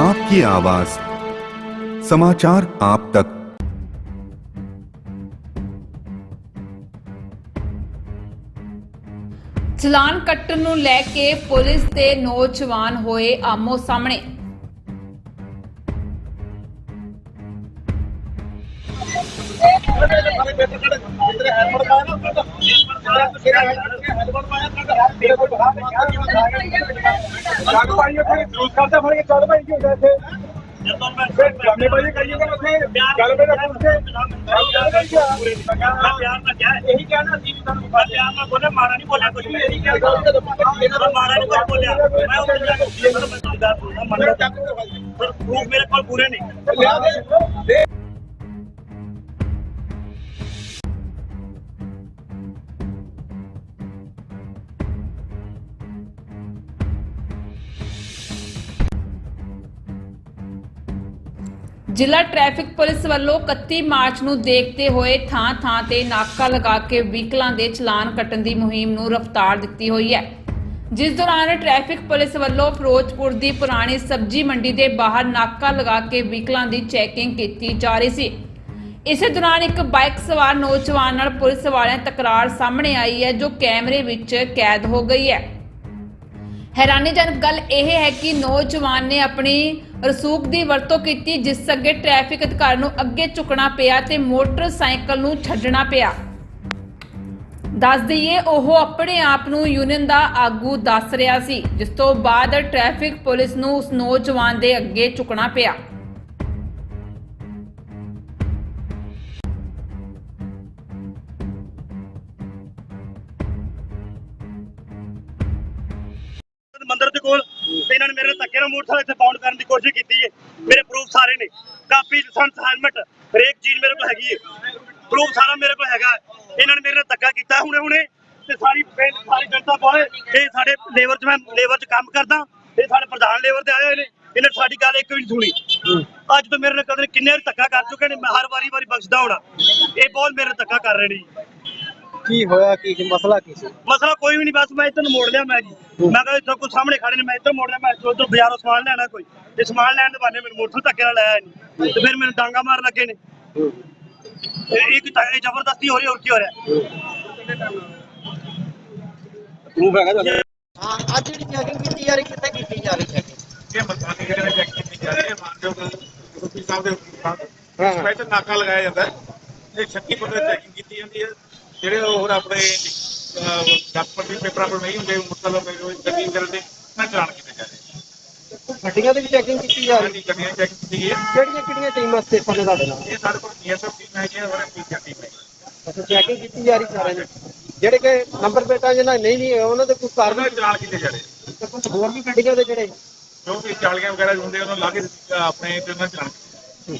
आपकी आवाज समाचार आप तक ਚਲਾਨ ਕੱਟਣ ਨੂੰ ਲੈ ਕੇ ਪੁਲਿਸ ਤੇ ਨੌਜਵਾਨ ਹੋਏ ਆਮੋ ਸਾਹਮਣੇ ਚੱਲ ਭਾਈ ਉੱਥੇ ਜੂਸ ਕਰਦਾ ਫੜ ਕੇ ਚੱਲ ਭਾਈ ਕੀ ਹੁੰਦਾ ਇੱਥੇ ਫਿਰ ਜਾਮੇ ਭਾਈ ਕਹੀਏਗਾ ਉੱਥੇ ਚੱਲ ਮੇਰੇ ਪੁੱਛ ਕੇ ਇਹੀ ਕਹਿਣਾ ਸੀ ਵੀ ਤੁਹਾਨੂੰ ਪਿਆਰ ਨਾਲ ਬੋਲੇ ਮਾਰਾ ਨਹੀਂ ਬੋਲਿਆ ਕੁਝ ਇਹੀ ਕਹਿਣਾ ਮਾਰਾ ਨਹੀਂ ਕੁਝ ਬੋਲਿਆ ਮੈਂ ਉਹ ਜਾ ਕੇ ਇਹਨਾਂ ਮੈਂ ਸਰਦਾਰ ਬੋਲਦਾ ਮੰਨਦਾ ਪਰ ਪ੍ਰੂਫ ਮੇਰੇ ਕੋਲ ਪੂਰੇ ਨਹੀਂ ਲਿਆ ਦੇ ਜ਼ਿਲ੍ਹਾ ਟ੍ਰੈਫਿਕ ਪੁਲਿਸ ਵੱਲੋਂ 31 ਮਾਰਚ ਨੂੰ ਦੇਖਦੇ ਹੋਏ ਥਾਂ-ਥਾਂ ਤੇ ਨਾਕਾ ਲਗਾ ਕੇ ਵਹੀਕਲਾਂ ਦੇ ਚਲਾਨ ਕੱਟਣ ਦੀ ਮੁਹਿੰਮ ਨੂੰ ਰਫ਼ਤਾਰ ਦਿੱਤੀ ਹੋਈ ਹੈ। ਜਿਸ ਦੌਰਾਨ ਟ੍ਰੈਫਿਕ ਪੁਲਿਸ ਵੱਲੋਂ ਫਿਰੋਜ਼ਪੁਰ ਦੀ ਪੁਰਾਣੀ ਸਬਜ਼ੀ ਮੰਡੀ ਦੇ ਬਾਹਰ ਨਾਕਾ ਲਗਾ ਕੇ ਵਹੀਕਲਾਂ ਦੀ ਚੈਕਿੰਗ ਕੀਤੀ ਜਾ ਰਹੀ ਸੀ। ਇਸੇ ਦੌਰਾਨ ਇੱਕ ਬਾਈਕ ਸਵਾਰ ਨੌਜਵਾਨ ਨਾਲ ਪੁਲਿਸ ਵਾਲਿਆਂ ਤਕਰਾਰ ਸਾਹਮਣੇ ਆਈ ਹੈ, ਜੋ ਕੈਮਰੇ ਵਿੱਚ ਕੈਦ ਹੋ ਗਈ ਹੈ। ਹੈਰਾਨੀਜਨਕ ਗੱਲ ਇਹ ਹੈ ਕਿ ਨੌਜਵਾਨ ਨੇ ਆਪਣੀ ਰਸੂਖ ਦੀ ਵਰਤੋਂ ਕੀਤੀ, ਜਿਸ ਅੱਗੇ ਟ੍ਰੈਫਿਕ ਅਧਿਕਾਰੀ ਨੂੰ ਅੱਗੇ ਝੁਕਣਾ ਪਿਆ ਤੇ ਮੋਟਰਸਾਈਕਲ ਨੂੰ ਛੱਡਣਾ ਪਿਆ। ਦੱਸ ਦਈਏ, ਉਹ ਆਪਣੇ ਆਪ ਨੂੰ ਯੂਨੀਅਨ ਦਾ ਆਗੂ ਦੱਸ ਰਿਹਾ ਸੀ, ਜਿਸ ਤੋਂ ਬਾਅਦ ਟ੍ਰੈਫਿਕ ਪੁਲਿਸ ਨੂੰ ਉਸ ਨੌਜਵਾਨ ਦੇ ਅੱਗੇ ਝੁਕਣਾ ਪਿਆ। ਮੰਦਰ ਦੇ ਕੋਲ ਤੇ ਇਹਨਾਂ ਨੇ ਮੇਰੇ ਧੱਕੇ ਨਾਲ ਮੋਟਰਸਾਈਕਲ ਇੱਥੇ ਬਾਉਂਡ ਕਰਨ ਦੀ ਕੋਸ਼ਿਸ਼ ਕੀਤੀ ਹੈ। ਮੇਰੇ ਪ੍ਰੂਫ ਸਾਰੇ ਨੇ। ਕਾਪੀ ਲਾਇਸੈਂਸ ਹੈਲਮਟ ਹਰੇਕ ਚੀਜ਼ ਮੇਰੇ ਕੋਲ ਹੈਗੀ ਹੈ। ਪ੍ਰੂਫ ਸਾਰਾ ਮੇਰੇ ਕੋਲ ਹੈਗਾ ਇਹਨਾਂ ਨੇ ਮੇਰੇ ਨਾਲ ਧੱਕਾ ਕੀਤਾ ਹੁਣੇ ਹੁਣੇ ਤੇ ਸਾਰੀ ਸਾਰੀ ਜਨਤਾ ਕੋਲ ਇਹ ਸਾਡੇ ਲੇਬਰ 'ਚ ਮੈਂ ਲੇਬਰ 'ਚ ਕੰਮ ਕਰਦਾ। ਇਹ ਸਾਡੇ ਪ੍ਰਧਾਨ ਲੇਬਰ ਦੇ ਆਏ ਹੋਏ ਨੇ। ਇਹਨੇ ਸਾਡੀ ਗੱਲ ਇੱਕ ਵੀ ਨਹੀਂ ਸੁਣੀ। ਅੱਜ ਤੋਂ ਮੇਰੇ ਨਾਲ ਕਦੇ ਕਿੰਨੇ ਧੱਕਾ ਕਰ ਚੁੱਕੇ ਨੇ। ਮੈਂ ਹਰ ਵਾਰੀ ਵਾਰੀ ਬਖਸ਼ਦਾ ਹੋਣਾ। ਇਹ ਬਹੁਤ ਮੇਰੇ ਨਾਲ ਧੱਕਾ ਕਰ ਰਹੇ ਨੇ ਕੀ ਹੋਇਆ ਕੀ ਸੀ? ਮਸਲਾ ਕੀ ਸੀ? ਮਸਲਾ ਕੋਈ ਵੀ ਨਹੀਂ ਬਸ ਮੈਂ ਇੱਧਰ ਨੂੰ ਮੋੜ ਲਿਆ ਮੈਂ ਜੀ। ਮੈਂ ਕਿਹਾ ਇੱਧਰ ਕੋਈ ਸਾਹਮਣੇ ਖੜੇ ਨੇ ਮੈਂ ਇੱਧਰ ਮੋੜ ਲਿਆ ਮੈਂ ਉੱਧਰ ਬਾਜ਼ਾਰੋਂ ਸਮਾਨ ਲੈਣਾ ਕੋਈ। ਤੇ ਸਮਾਨ ਲੈਣ ਦੇ ਬਹਾਨੇ ਮੈਨੂੰ ਮੋਟਰ ਧੱਕੇ ਨਾਲ ਲਾਇਆ ਨਹੀਂ ਤੇ ਫਿਰ ਮੈਨੂੰ ਡਾਂਗਾ ਮਾਰਨ ਲੱਗੇ ਨੇ। ਇਹ ਇੱਕ ਤਾਂ ਇਹ ਜ਼ਬਰਦਸਤੀ ਹੋ ਰਹੀ ਹੋਰ ਕੀ ਹੋ ਰਿਹਾ? ਪ੍ਰੂਫ ਹੈਗਾ ਤੁਹਾਡੇ ਹਾਂ ਅੱਜ ਜਿਹੜੀ ਚੈਕਿੰਗ ਕੀਤੀ ਜਾ ਰਹੀ ਕਿੱਥੇ ਕੀਤੀ ਜਾ ਰਹੀ ਚੈਕਿੰਗ ਇਹ ਮਲਤਾਨੀ ਜਿਹੜੇ ਚੈੱਕ ਕੀਤੀ ਜਾ ਰਹੀ ਹੈ ਮਾਨਯੋਗ ਰੂਪੀ ਸਾਹਿਬ ਦੇ ਹਾਂ, ਹਾਂ। ਸਪੈਸ਼ਲ ਨਾਕਾ ਲਗਾਇਆ ਜਾਂਦਾ ਹੈ। ਇਹ 36 ਫੁੱਟ ਦੀ ਚੈਕਿੰਗ ਕੀਤੀ ਜਾਂਦੀ ਹੈ। ਜਿਹੜੇ ਹੋਰ ਆਪਣੇ ਡਾਕਟਰ ਦੇ ਪੇਪਰਾਂ ਪਰ ਨਹੀਂ ਹੁੰਦੇ ਮਤਲਬ ਗੱਡੀ ਵਗੈਰਾ ਦੇ ਮੈਂ ਚਲਾਨ ਕੀਤੇ ਜਾ ਰਹੇ। ਗੱਡੀਆਂ ਦੀ ਵੀ ਚੈਕਿੰਗ ਕੀਤੀ ਜਾ ਰਹੀ ਹਾਂਜੀ ਗੱਡੀਆਂ ਚੈੱਕ ਕੀਤੀ ਗਈ ਹੈ। ਕਿਹੜੀਆਂ ਕਿਹੜੀਆਂ ਟੀਮਾਂ ਸਟੇਫਨ ਨੇ ਤੁਹਾਡੇ ਨਾਲ? ਇਹ ਸਾਡੇ ਕੋਲ ਡੀਐਸਐਫ ਟੀਮ ਹੈ ਜੀ ਹੋਰ ਪੀਸੀਆਰ ਟੀਮ ਹੈ ਅੱਛਾ ਚੈਕਿੰਗ ਕੀਤੀ ਜਾ ਰਹੀ ਸਾਰਿਆਂ ਦੀ ਜਿਹੜੇ ਕਿ ਨੰਬਰ ਪਲੇਟਾਂ ਜਿਹਨਾਂ ਨਹੀਂ ਨਹੀਂ ਉਹਨਾਂ ਦੇ ਕੋਈ ਦੇ ਚਲਾਨ ਕੀਤੇ ਜਾ ਰਹੇ ਤੇ ਕੁਝ ਹੋਰ ਵੀ ਗੱਡੀਆਂ ਦੇ ਜਿਹੜੇ? ਜੋ ਵੀ ਚਾਲੀਆਂ ਵਗੈਰਾ ਹੁੰਦੇ ਉਹਨਾਂ ਲਾ ਕੇ ਆਪਣੇ ਤੇ ਉਹਨਾਂ ਦੇ ਚਲਾਨ ਕੀਤੇ।